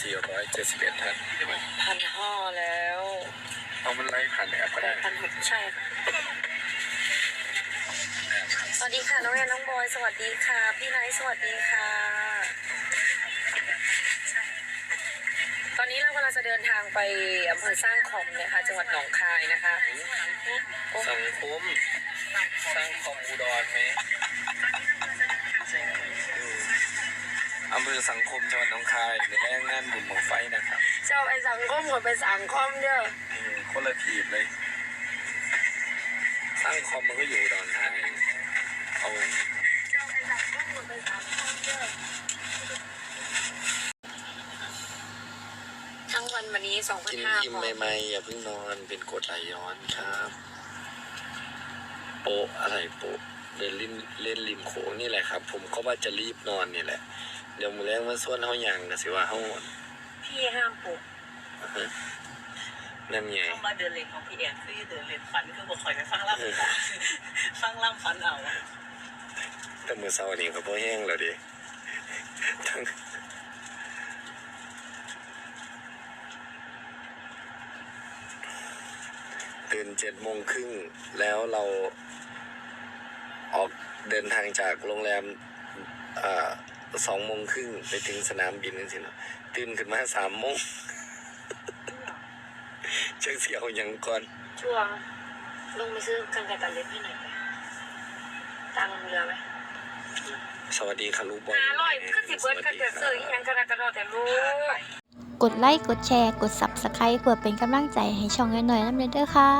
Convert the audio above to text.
สิบเอ็ดท่านพันห้าแล้วเอามันไล่ผ่านแอปก็ได้พันหกใช่ค่ะสวัสดีค่ะน้องแอนน้องบอย สวัสดีค่ะ พี่ไนท์สวัสดีค่ะ ตอนนี้เรากำลังจะเดินทางไปอำเภอสร้างคอมนะคะจังหวัดหนองคายนะคะโอ้สังคมสร้างคอมอุดรไหม อำเภอสังคมจังหวัดหนองคายในแรงงานบุญบังไฟนะครับเจ้าไอ้สังคมกับไปสังคอมเด้ออืมคนละทีมเลยสร้างคอมมันก็อยู่อุดอนทางเอาเจ้าไอ้สังคมกับไปสังคอมเด้อทั้งวันวันนี้สองพันกินห้าอิ่มพอใหม่ๆอย่าเพิ่งนอนเป็นกรดไหลย้อนครับ โปะอะไรโปะเดินริมเล่นริมโขงนี่แหละครับ ผมก็ว่าจะรีบนอนนี่แหละ เดี๋ยวมือแรงมาส่วนเฮายังก็สิว่าเฮาพี่ห้ามปลุกนั่นไงเข้ามาเดินเล่นของพี่แอนคือเดินเล่นฝันคือบอกคอยไปฟังล่ำฟังล่ำฝันเอาแต่มือเช้านี่ก็พอแห้งแล้วดิทั้งตื่นเจ็ดโมงครึ่งแล้วเราออกเดินทางจากโรงแรมอ่า สองโมงครึ่งไปถึงสนามบินนั่นสิเนาะตื่นขึ้นมาสามโมงเช็คเสียวยังก่อนช่วงลงไปซื้อกันไก่ตัดเล็บให้หน่อยไปตังค์เรือไหมสวัสดีค่ะลูกบอลห้าร้อยคือสิบเบิร์ดก็จะซื้ออีหยังกระดาษกระดาษแต่รู้กดไลค์ กดแชร์ กด Subscribe เพื่อเป็นกำลังใจให้ช่องน้อยๆน้ำเด้อค่ะ